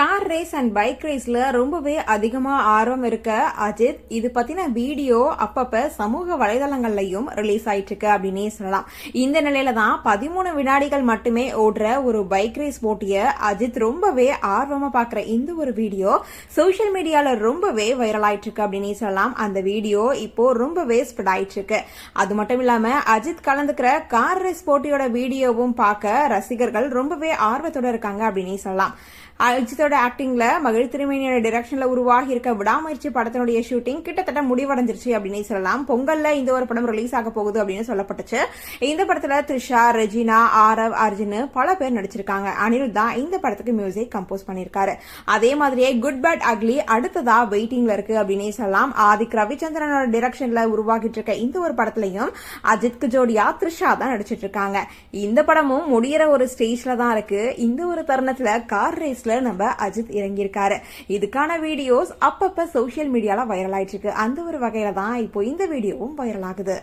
Car race and bike ரேஸ்ல ரொம்பவே அதிகமா ஆர்வம் இருக்க அஜித் இது பத்தின வீடியோ அப்பப்ப சமூக வலைதளங்கள்லயும் ரிலீஸ் ஆயிட்டு இருக்கு அப்படின்னே சொல்லலாம். இந்த நிலையில தான் பதிமூணு வினாடிகள் மட்டுமே ஓடுற ஒரு பைக் ரேஸ் போட்டிய அஜித் ரொம்பவே ஆர்வமா பாக்குற இந்த ஒரு வீடியோ சோஷியல் மீடியால ரொம்பவே வைரல் ஆயிட்டு இருக்கு அப்படின்னே சொல்லலாம். அந்த வீடியோ இப்போ ரொம்பவே ஸ்ப்ரெட் ஆயிட்டு இருக்கு அது மட்டும் இல்லாம அஜித் கலந்துக்கிற கார் ரேஸ் போட்டியோட வீடியோவும் பார்க்க ரசிகர்கள் ரொம்பவே ஆர்வத்தோட இருக்காங்க அப்படின்னே சொல்லலாம். அஜித்தோட ஆக்டிங்ல மகிழ் திருமேனியோட டிரெக்ஷன்ல உருவாகி இருக்க விடாமுயற்சி படத்தினுடைய ஷூட்டிங் கிட்டத்தட்ட முடிவடைஞ்சிருச்சு அப்படின்னு சொல்லலாம். பொங்கல்ல இந்த ஒரு படம் ரிலீஸ் ஆக போகுது அப்படின்னு சொல்லப்பட்டுச்சு. இந்த படத்துல த்ரிஷா ரெஜினா ஆரவ் அர்ஜுன் பல பேர் நடிச்சிருக்காங்க. அனிருத் தான் இந்த படத்துக்கு மியூசிக் கம்போஸ் பண்ணிருக்காரு அதே மாதிரியே குட் பேட் அக்லி அடுத்ததா வெயிட்டிங்ல இருக்கு அப்படின்னே சொல்லலாம். ஆதிக் ரவிச்சந்திரனோட டிரெக்ஷன்ல உருவாகிட்டு இருக்க இந்த ஒரு படத்துலயும் அஜித்க்கு ஜோடியா த்ரிஷா தான் நடிச்சிட்டு இருக்காங்க. இந்த படமும் முடியற ஒரு ஸ்டேஜ்ல தான் இருக்கு. இந்த ஒரு தருணத்துல கார் ரேஸ்ல நம்ம அஜித் இறங்கியிருக்காரு. இதுக்கான வீடியோஸ் அப்பப்ப சோஷியல் மீடியால வைரல் ஆயிட்டு இருக்கு அந்த ஒரு வகையில தான் இப்போ இந்த வீடியோவும் வைரல் ஆகுது.